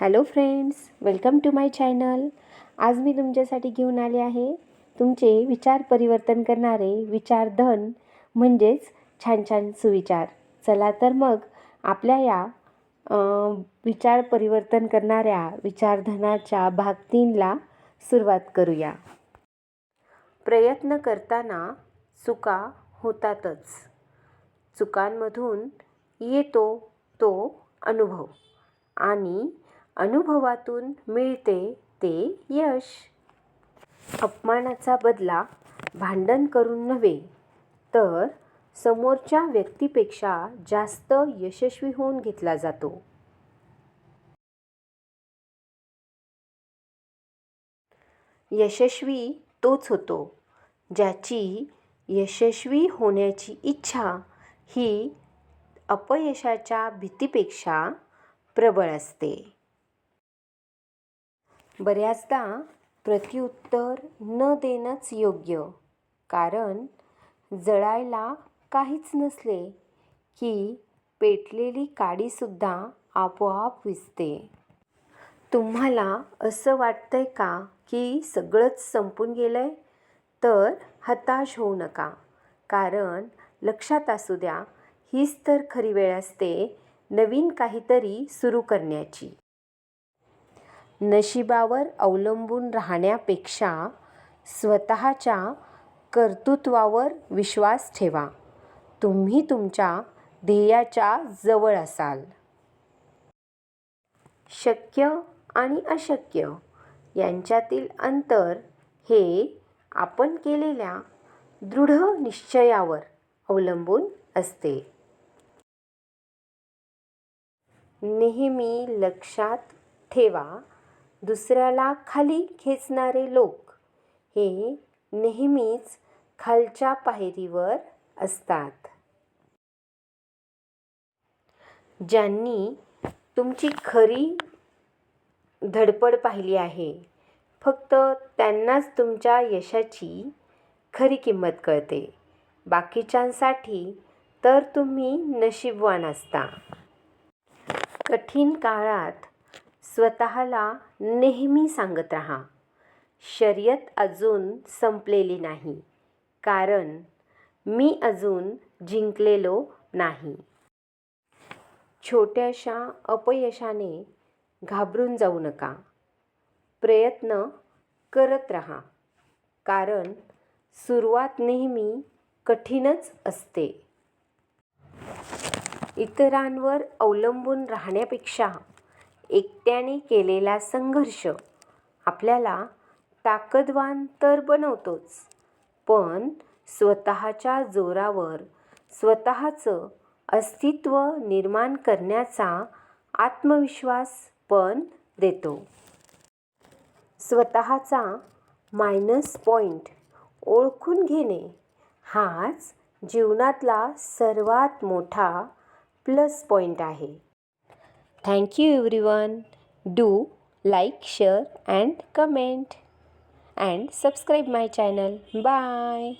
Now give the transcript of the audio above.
Hello friends welcome to my channel. आज मी तुमच्यासाठी घेऊन आले आहे तुमचे विचार परिवर्तन करणारे विचारधन म्हणजेच छान छान सुविचार. चला तर मग आपल्या या विचार परिवर्तन करणाऱ्या विचारधनाच्या भाग तीनला सुरुवात करूया. प्रयत्न करताना चुका होतातच. चुकांमधून येतो तो अनुभव आणि अनुभवातून मिळते ते यश. अपमानाचा बदला भांडण करून नव्हे तर समोरच्या व्यक्तीपेक्षा जास्त यशस्वी होऊन घेतला जातो. यशस्वी तोच होतो ज्याची यशस्वी होण्याची इच्छा ही अपयशाच्या भीतीपेक्षा प्रबळ असते. बऱ्याचदा प्रत्युत्तर न देणंच योग्य. कारण जळायला काहीच नसले की पेटलेली काडीसुद्धा आपोआप विझते तुम्हाला असं वाटतंय का की सगळंच संपून गेलं आहे तर हताश होऊ नका. कारण लक्षात असू द्या हीच तर खरी वेळ असते नवीन काहीतरी सुरू करण्याची. नशिबावर अवलंबून राहण्यापेक्षा स्वतःच्या कर्तृत्वावर विश्वास ठेवा. तुम्ही तुमच्या ध्येयाच्या जवळ असाल. शक्य आणि अशक्य यांच्यातील अंतर हे आपण केलेल्या दृढ निश्चयावर अवलंबून असते. नेहमी लक्षात ठेवा दुसऱ्याला खाली खेचणारे लोक हे नेहमीच खालच्या पायरीवर असतात. ज्यांनी तुमची खरी धडपड पाहिली आहे फक्त त्यांनाच तुमच्या यशाची खरी किंमत कळते. बाकीच्यांसाठी तर तुम्ही नशीबवान असता. कठीण काळात स्वतःला नेहमी सांगत राहा. शर्यत अजून संपलेली नाही. कारण मी अजून जिंकलेलो नाही. छोट्याशा अपयशाने घाबरून जाऊ नका. प्रयत्न करत राहा. कारण सुरुवात नेहमी कठीणच असते. इतरांवर अवलंबून राहण्यापेक्षा एकट्याने केलेला संघर्ष आपल्याला ताकदवान तर बनवतोच. पण स्वतःच्या जोरावर स्वतःचं अस्तित्व निर्माण करण्याचा आत्मविश्वास पण देतो. स्वतःचा मायनस पॉईंट ओळखून घेणे हाच जीवनातला सर्वात मोठा प्लस पॉईंट आहे. Thank you everyone. Do like, share and comment and subscribe my channel. Bye.